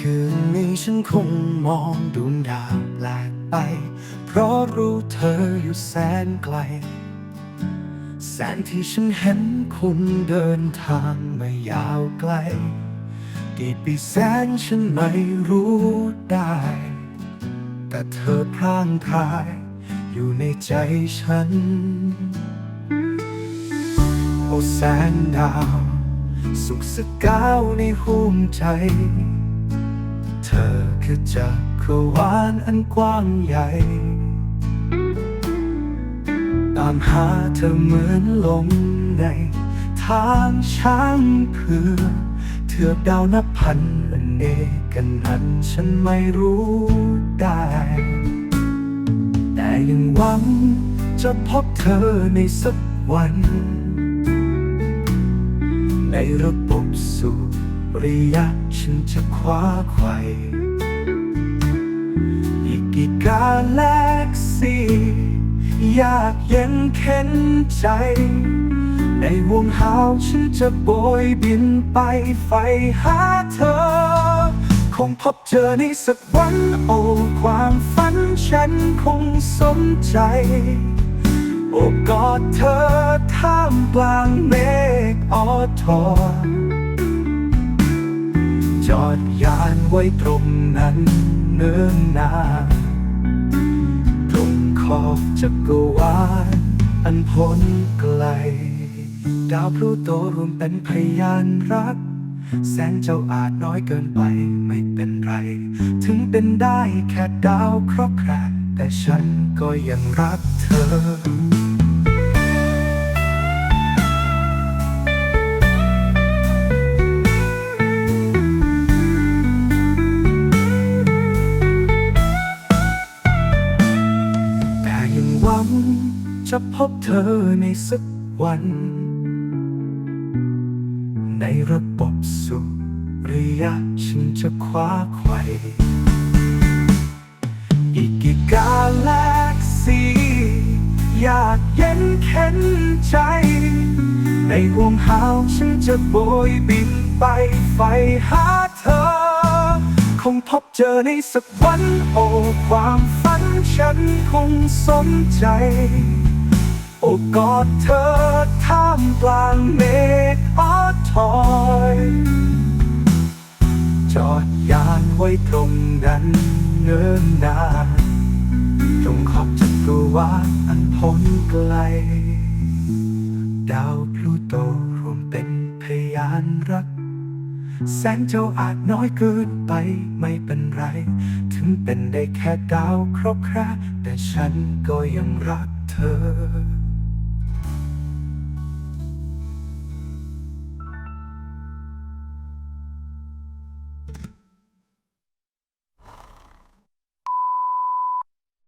คืนนี้ฉันคงมองดวงดาวแปลกไป เพราะรู้เธออยู่แสนไกล แสนที่ฉันเห็นคุณเดินทางมายาวไกล กี่ปีแสนฉันไม่รู้ได้ แต่เธอพรางพรายอยู่ในใจฉัน โอ้แสงดาว สุขสกาวในหุ้มใจ คือจักรวาลอันกว้างใหญ่ ตามหาเธอเหมือนลมในทางช้างเผือกเถือกดาวนับพันและเนกันนั้นฉันไม่รู้ได้ แต่ยังหวังจะพบเธอในสักวัน ในระบบสุริยะฉันจะคว้าไขว่ กาแล็กซีอยากเย็นเข็นใจ ในวงหาวฉันจะโบยบินไปไฟหาเธอ คงพบเจอในสักวันโอ้ความฝันฉันคงสมใจ โอบกอดเธอท่ามกลางเมฆออทอจอดยานไว้ตรงนั้นเนิ่นนาน มอบจักรวาลอันพ้นไกล ดาวพลูโตรวมเป็นพยานรัก แสงเจ้าอาจน้อยเกินไปไม่เป็นไร ถึงเป็นได้แค่ดาวเคราะห์แคร์แต่ฉันก็ยังรักเธอ จะพบเธอในสักวัน ในระบบสุริยะฉันจะคว้าไขว่อีกกี่กาแล็กซีอยากเย็นเข็นใจ ในวงหาวฉันจะโบยบินไปไฟหาเธอ คงพบเจอในสักวันโอ้ความฝันฉันคงสมใจ บกอดเธอท่ามกลางเมฆออทอยจอดยานไว้ตรงนั้นเนิ่นนานตรงขอบจักรวาลอันพ้นไกล ดาวพลูโตรวมเป็นพยานรัก แสงเจ้าอาจน้อยเกินไปไม่เป็นไร ถึงเป็นได้แค่ดาวครบคราแต่ฉันก็ยังรักเธอ